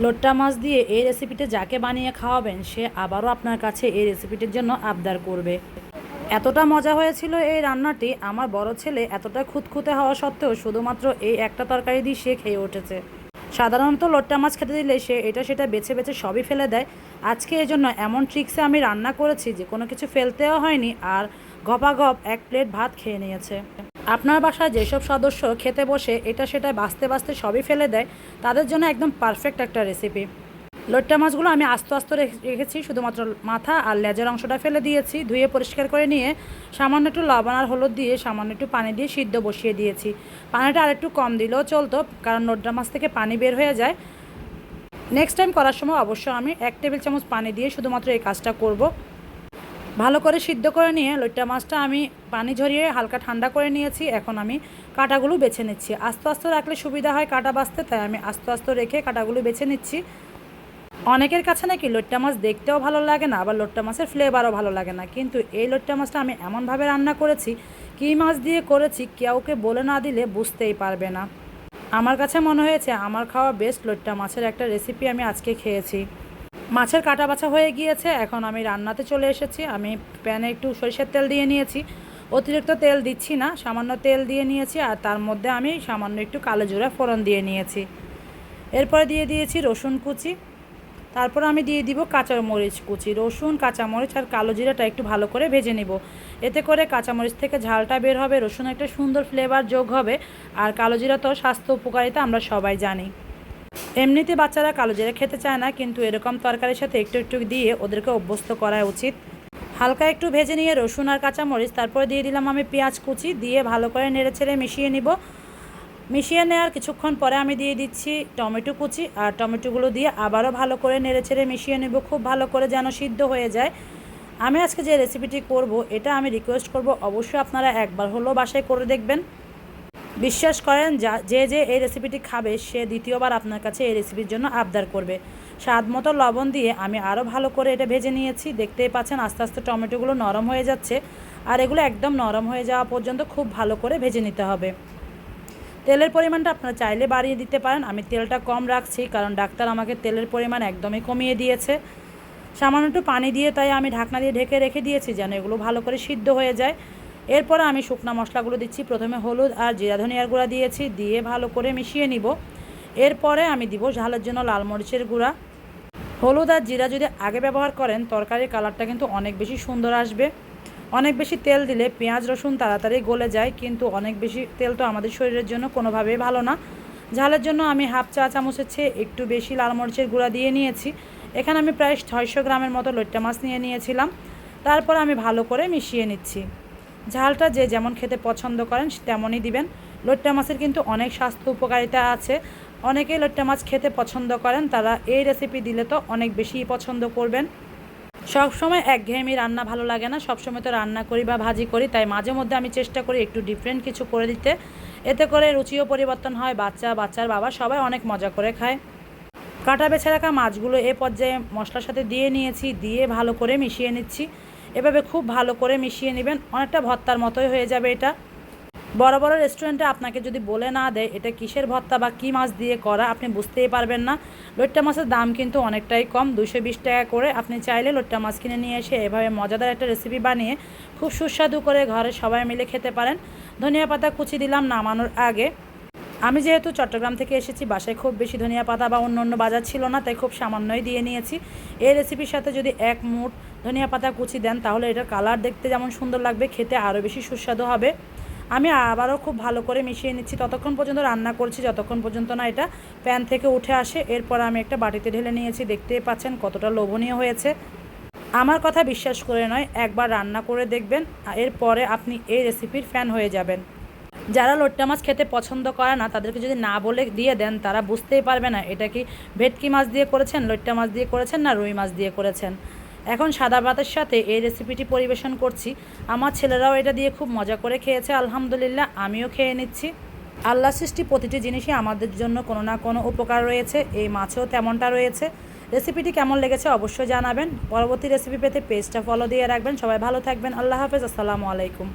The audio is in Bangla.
লোট্টা মাছ দিয়ে এই রেসিপিটা যাকে বানিয়ে খাওয়াবেন, সে আবারও আপনার কাছে এই রেসিপিটির জন্য আবদার করবে। এতটা মজা হয়েছিল এই রান্নাটি, আমার বড় ছেলে এতটা খুঁতখুঁতে হওয়া সত্ত্বেও শুধুমাত্র এই একটা তরকারি দিয়ে সে খেয়ে উঠেছে। সাধারণত লোট্টা মাছ খেতে দিলে সে এটা সেটা বেছে বেছে সবই ফেলে দেয়। আজকে এই জন্য এমন ট্রিক্সে আমি রান্না করেছি যে কোনো কিছু ফেলতেও হয়নি আর গপাগপ এক প্লেট ভাত খেয়ে নিয়েছে। আপনার বাসায় যেসব সদস্য খেতে বসে, এটা সেটা বাঁচতে বাঁচতে সবই ফেলে দেয়, তাদের জন্য একদম পারফেক্ট একটা রেসিপি লোট্টা মাছগুলো আমি আস্তে আস্তে রেখে- রেখেছি, শুধুমাত্র মাথা আর লেজের অংশটা ফেলে দিয়েছি, ধুয়ে পরিষ্কার করে নিয়ে সামান্য একটু লবণ আর হলুদ দিয়ে সামান্য একটু পানি দিয়ে সিদ্ধ বসিয়ে দিয়েছি। পানিটা আরেকটু কম দিলেও চলতো, কারণ লোট্টা মাছ থেকে পানি বের হয়ে যায়। নেক্সট টাইম করার সময় অবশ্য আমি এক টেবিল চামচ পানি দিয়ে শুধুমাত্র এই কাজটা করব। ভালো করে সিদ্ধ করে নিয়ে লইট্টা মাছটা আমি পানি ঝরিয়ে হালকা ঠান্ডা করে নিয়েছি, এখন আমি কাটাগুলো বেছে নিচ্ছি। আস্তে আস্তে রাখলে সুবিধা হয় কাটা বাছতে তাই আমি আস্তে আস্তে রেখে কাটাগুলো বেছে নিচ্ছি। অনেকের কাছে নাকি লোট্টা মাছ দেখতেও ভালো লাগে না, আবার লোট্টা মাছের ফ্লেভারও ভালো লাগে না। কিন্তু এই লোট্টা মাছটা আমি এমনভাবে রান্না করেছি, কী মাছ দিয়ে করেছি, কাউকে বলে না দিলে বুঝতেই পারবে না। আমার কাছে মনে হয়েছে আমার খাওয়া বেস্ট লোট্টা মাছের একটা রেসিপি আমি আজকে খেয়েছি। মাছের কাটা বাছা হয়ে গিয়েছে। এখন আমি রান্নাতে চলে এসেছি। আমি প্যানে একটু সরিষার তেল দিয়ে নিয়েছি। অতিরিক্ত তেল দিচ্ছি না, সামান্য তেল দিয়ে নিয়েছি আর তার মধ্যে আমি সামান্য একটু কালো জিরা ফোড়ন দিয়ে নিয়েছি। এরপরে দিয়ে দিয়েছি রসুন কুচি। তারপর আমি দিয়ে দিব কাঁচা মরিচ কুচি। রসুন, কাঁচামরিচ আর কালো জিরাটা একটু ভালো করে ভেজে নিব। এতে করে কাঁচামরিচ থেকে ঝালটা বের হবে, রসুন একটা সুন্দর ফ্লেভার যোগ হবে। আর কালো জিরা তো স্বাস্থ্য উপকারিতা আমরা সবাই জানি। এমনিতে বাচ্চারা কালো জিরা খেতে চায় না, কিন্তু এরকম তরকারির সাথে একটু একটু দিয়ে ওদেরকে অভ্যস্ত করা উচিত। হালকা একটু ভেজে নিয়ে রসুন আর কাঁচামরিচ, তারপরে দিয়ে দিলাম আমি পেঁয়াজ কুচি, দিয়ে ভালো করে নেড়ে ছেড়ে মিশিয়ে নিব। মিশিয়ে নেওয়ার কিছুক্ষণ পরে আমি দিয়ে দিচ্ছি টমেটো কুচি, আর টমেটোগুলো দিয়ে আবারও ভালো করে নেড়ে ছেড়ে মিশিয়ে নেব, খুব ভালো করে যেন সিদ্ধ হয়ে যায়। আমি আজকে যে রেসিপিটি করব, এটা আমি রিকোয়েস্ট করব, অবশ্যই আপনারা একবার হলেও বাসায় করে দেখবেন। বিশ্বাস করেন, যা, যে যে এই রেসিপিটি খাবে, সে দ্বিতীয়বার আপনার কাছে এই রেসিপির জন্য আবদার করবে। স্বাদ মতো লবণ দিয়ে আমি আরও ভালো করে এটা ভেজে নিয়েছি। দেখতেই পাচ্ছেন আস্তে আস্তে টমেটোগুলো নরম হয়ে যাচ্ছে। আর এগুলো একদম নরম হয়ে যাওয়া পর্যন্ত খুব ভালো করে ভেজে নিতে হবে। তেলের পরিমাণটা আপনারা চাইলে বাড়িয়ে দিতে পারেন। আমি তেলটা কম রাখছি কারণ ডাক্তার আমাকে তেলের পরিমাণ একদমই কমিয়ে দিয়েছে। সামান্য একটু পানি দিয়ে তাই আমি ঢাকনা দিয়ে ঢেকে রেখে দিয়েছি যেন এগুলো ভালো করে সিদ্ধ হয়ে যায়। এরপরে আমি শুকনা মশলাগুলো দিচ্ছি। প্রথমে হলুদ আর জিরা ধনিয়ার গুঁড়া দিয়েছি, দিয়ে ভালো করে মিশিয়ে নিব। এরপরে আমি দিব ঝালের জন্য লাল মরিচের গুঁড়া। হলুদ আর জিরা যদি আগে ব্যবহার করেন, তরকারির কালারটা কিন্তু অনেক বেশি সুন্দর আসবে। অনেক বেশি তেল দিলে পেঁয়াজ, রসুন তাড়াতাড়ি গলে যায়, কিন্তু অনেক বেশি তেল তো আমাদের শরীরের জন্য কোনোভাবেই ভালো না। ঝালের জন্য আমি হাফ চা চামচের চেয়ে একটু বেশি লাল মরিচের গুঁড়া দিয়ে নিয়েছি। এখানে আমি প্রায় ছয়শো গ্রামের মতো লইট্টা মাছ নিয়ে নিয়েছিলাম। তারপর আমি ভালো করে মিশিয়ে নিচ্ছি। ঝালটা যে যেমন খেতে পছন্দ করেন তেমনই দিবেন। লোট্টা মাছের কিন্তু অনেক স্বাস্থ্য উপকারিতা আছে। অনেকেই লইট্টা মাছ খেতে পছন্দ করেন, তারা এই রেসিপি দিলে তো অনেক বেশি পছন্দ করবেন। সব সময় একঘেয়েমি রান্না ভালো লাগে না সব সময় তো রান্না করি বা ভাজি করি, তাই মাঝে মধ্যে আমি চেষ্টা করি একটু ডিফারেন্ট কিছু করে দিতে। এতে করে রুচিও পরিবর্তন হয়, বাচ্চা, বাচ্চার বাবা সবাই অনেক মজা করে খায়। কাটা বেছে রাখা মাছগুলো এ পর্যায়ে মশলার সাথে দিয়ে নিয়েছি, দিয়ে ভালো করে মিশিয়ে নিচ্ছি। এভাবে খুব ভালো করে মিশিয়ে নেবেন। অনেকটা ভর্তার মতোই হয়ে যাবে এটা। বড় বড় রেস্টুরেন্টে আপনাকে যদি বলে না দেয় এটা কিসের ভর্তা বা কী মাছ দিয়ে করা, আপনি বুঝতেই পারবেন না। লোট্টা মাছের দাম কিন্তু অনেকটাই কম দুশো বিশ টাকা করে। আপনি চাইলে লোট্টা মাছ কিনে নিয়ে এসে এভাবে মজাদার একটা রেসিপি বানিয়ে খুব সুস্বাদু করে ঘরে সবাই মিলে খেতে পারেন। ধনিয়া পাতা কুচি দিলাম নামানোর আগে। আমি যেহেতু চট্টগ্রাম থেকে এসেছি, বাসায় খুব বেশি ধনিয়া পাতা বা অন্য অন্য বাজার ছিল না, তাই খুব সামান্যই দিয়ে নিয়েছি। এই রেসিপির সাথে যদি এক মুঠ ধনিয়া পাতা কুচি দেন, তাহলে এটার কালার দেখতে যেমন সুন্দর লাগবে, খেতে আরও বেশি সুস্বাদু হবে। আমি আবারও খুব ভালো করে মিশিয়ে নিচ্ছি। ততক্ষণ পর্যন্ত রান্না করছি, যতক্ষণ পর্যন্ত না এটা প্যান থেকে উঠে আসে। এরপর আমি একটা বাটিতে ঢেলে নিয়েছি, দেখতেই পাচ্ছেন কতটা লোভনীয় হয়েছে। আমার কথা বিশ্বাস করে নয়, একবার রান্না করে দেখবেন এরপরে আপনি এই রেসিপির ফ্যান হয়ে যাবেন। যারা লোট্টা মাছ খেতে পছন্দ করে না, তাদেরকে যদি না বলে দিয়ে দেন, তারা বুঝতেই পারবে না, এটা কি ভেটকি মাছ দিয়ে করেছেন, লোট্টা মাছ দিয়ে করেছেন, না রুই মাছ দিয়ে করেছেন। এখন সাদা ভাতের সাথে এই রেসিপিটি পরিবেশন করছি। আমার ছেলেরাও এটা দিয়ে খুব মজা করে খেয়েছে, আলহামদুলিল্লাহ আমিও খেয়ে নিচ্ছি। আল্লাহ সৃষ্টি প্রতিটি জিনিসই আমাদের জন্য কোনো না কোনো উপকার রয়েছে, এই মাছেও তেমনটা রয়েছে। রেসিপিটি কেমন লেগেছে অবশ্যই জানাবেন। পরবর্তী রেসিপি পেতে পেজটা ফলো দিয়ে রাখবেন। সবাই ভালো থাকবেন, আল্লাহ হাফেজ, আসসালামু আলাইকুম।